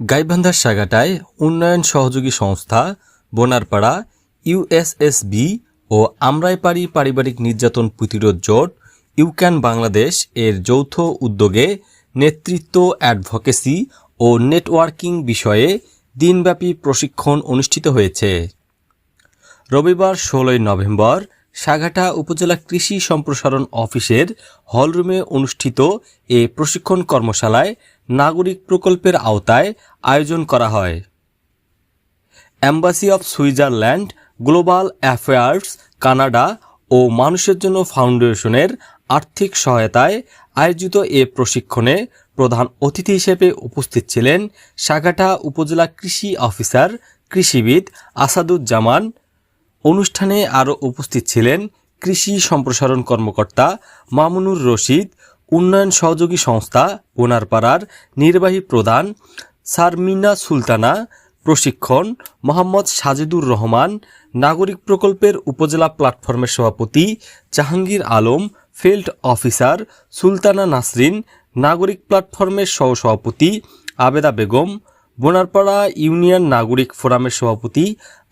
গাইবান্ধার সাগাটায় উন্নয়ন সহযোগী সংস্থা, বোনারপাড়া ইউএসএসবি ও আমরাইপাড়ি পারিবারিক নির্যাতন প্রতিরোধ জোট, ইউক্যান বাংলাদেশ এর যৌথ উদ্যোগে নেতৃত্ব অ্যাডভোকেসি ও নেটওয়ার্কিং বিষয়ে দিনব্যাপী প্রশিক্ষণ অনুষ্ঠিত হয়েছে। রবিবার ষোলোই নভেম্বর সাঘাটা উপজেলা কৃষি সম্প্রসারণ অফিসের হলরুমে অনুষ্ঠিত এ প্রশিক্ষণ কর্মশালায় নাগরিক প্রকল্পের আওতায় আয়োজন করা হয়। Embassy of Switzerland global affairs Canada ও মানুষের জন্য ফাউন্ডেশনের আর্থিক সহায়তায় আয়োজিত এ প্রশিক্ষণে প্রধান অতিথি হিসেবে উপস্থিত ছিলেন সাগাটা উপজেলা কৃষি অফিসার কৃষিবিদ আসাদুজ্জামান অনুষ্ঠানে আরও উপস্থিত ছিলেন কৃষি সম্প্রসারণ কর্মকর্তা মামুনুর রশিদ, উন্নয়ন সহযোগী সংস্থা ওনারপাড়ার নির্বাহী প্রধান সারমিনা সুলতানা, প্রশিক্ষণ মোহাম্মদ সাজিদুর রহমান, নাগরিক প্রকল্পের উপজেলা প্ল্যাটফর্মের সভাপতি জাহাঙ্গীর আলম, ফিল্ড অফিসার সুলতানা নাসরিন, নাগরিক প্ল্যাটফর্মের সহসভাপতি আবেদা বেগম, বোনারপাড়া ইউনিয়ন নাগরিক ফোরামের সভাপতি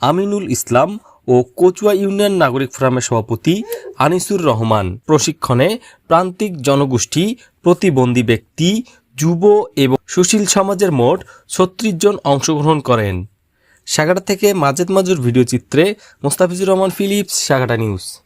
আমিনুল ইসলাম ও কচুয়া ইউনিয়ন নাগরিক ফোরামের সভাপতি আনিসুর রহমান। প্রশিক্ষণে প্রান্তিক জনগোষ্ঠী, প্রতিবন্ধী ব্যক্তি, যুব এবং সুশীল সমাজের মোট ছত্রিশ জন অংশগ্রহণ করেন। সাগাটা থেকে মাজেদ মাজুর ভিডিও চিত্রে মোস্তাফিজুর রহমান ফিলিপস, সাগাটা নিউজ।